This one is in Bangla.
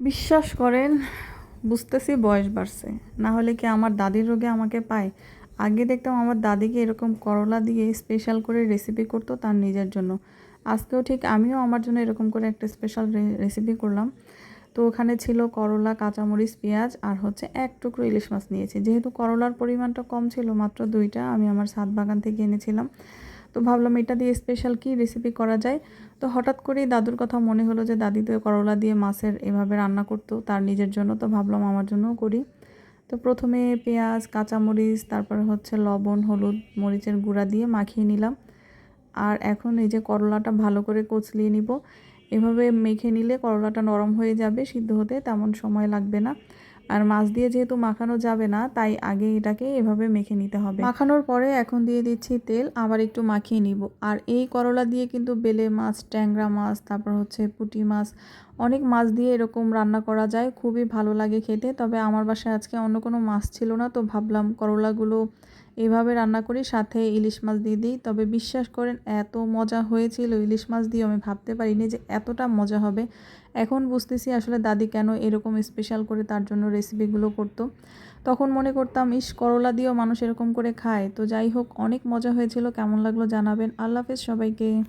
বিশ্বাস করেন, বুঝতেছি বয়স বাড়ছে। না হলে কি আমার দাদির রোগে আমাকে পায়? আগে দেখতাম আমার দাদিকে এরকম করলা দিয়ে স্পেশাল করে রেসিপি করতো তার নিজের জন্য। আজকেও ঠিক আমিও আমার জন্য এরকম করে একটা স্পেশাল রেসিপি করলাম। তো ওখানে ছিল করলা, কাঁচামরিচ, পেঁয়াজ আর হচ্ছে এক টুকরো ইলিশ মাছ নিয়েছি। যেহেতু করলার পরিমাণটা কম ছিল মাত্র দুইটা, আমি আমার ছাদ বাগান থেকে এনেছিলাম। তো ভাবলাম এটা দিয়ে স্পেশাল কি রেসিপি করা যায়? তো হঠাৎ করেই দাদুর কথা মনে হলো যে, দাদি তো করলা দিয়ে মাছের এভাবে রান্না করতো, তার নিজের জন্য। তো ভাবলাম আমার জন্যও করি। তো প্রথমে পেঁয়াজ, কাঁচামরিচ, তারপরে হচ্ছে লবণ, হলুদ, মরিচের গুঁড়া দিয়ে মাখিয়ে নিলাম। আর এখন এই যে করলাটা ভালো করে কচলিয়ে নিব। এভাবে মেখে নিলে করলাটা নরম হয়ে যাবে, সিদ্ধ হতে তেমন সময় লাগবে না। আর মাছ দিয়ে যেহেতু মাখানো যাবে না, তাই আগে এটাকে এভাবে মেখে নিতে হবে। মাখানোর পরে এখন দিয়ে দিচ্ছি তেল, আবার একটু মাখিয়ে নিব। আর এই করলা দিয়ে কিন্তু বেলে মাছ, ট্যাংরা মাছ, তারপর হচ্ছে পুটি মাছ অনেক মাছ দিয়ে এরকম রান্না করা যায়, খুবই ভালো লাগে খেতে। তবে আমার বাসায় আজকে অন্য কোনো মাছ ছিল না, তো ভাবলাম করলাগুলো এইভাবে রান্না করি, সাথে ইলিশ মাছ দিয়ে দিই। তবে বিশ্বাস করেন, এত মজা হয়েছিল ইলিশ মাছ দিয়ে আমি ভাবতে পারিনি যে এতটা মজা হবে। এখন বুঝতেছি আসলে দাদি কেন এরকম স্পেশাল করে তার জন্য রেসিপিগুলো করতো। তখন মনে করতাম, ইস, করলা দিয়েও মানুষ এরকম করে খায়। তো যাই হোক, অনেক মজা হয়েছিল। কেমন লাগল জানাবেন। আল্লাহ হাফেজ সবাইকে।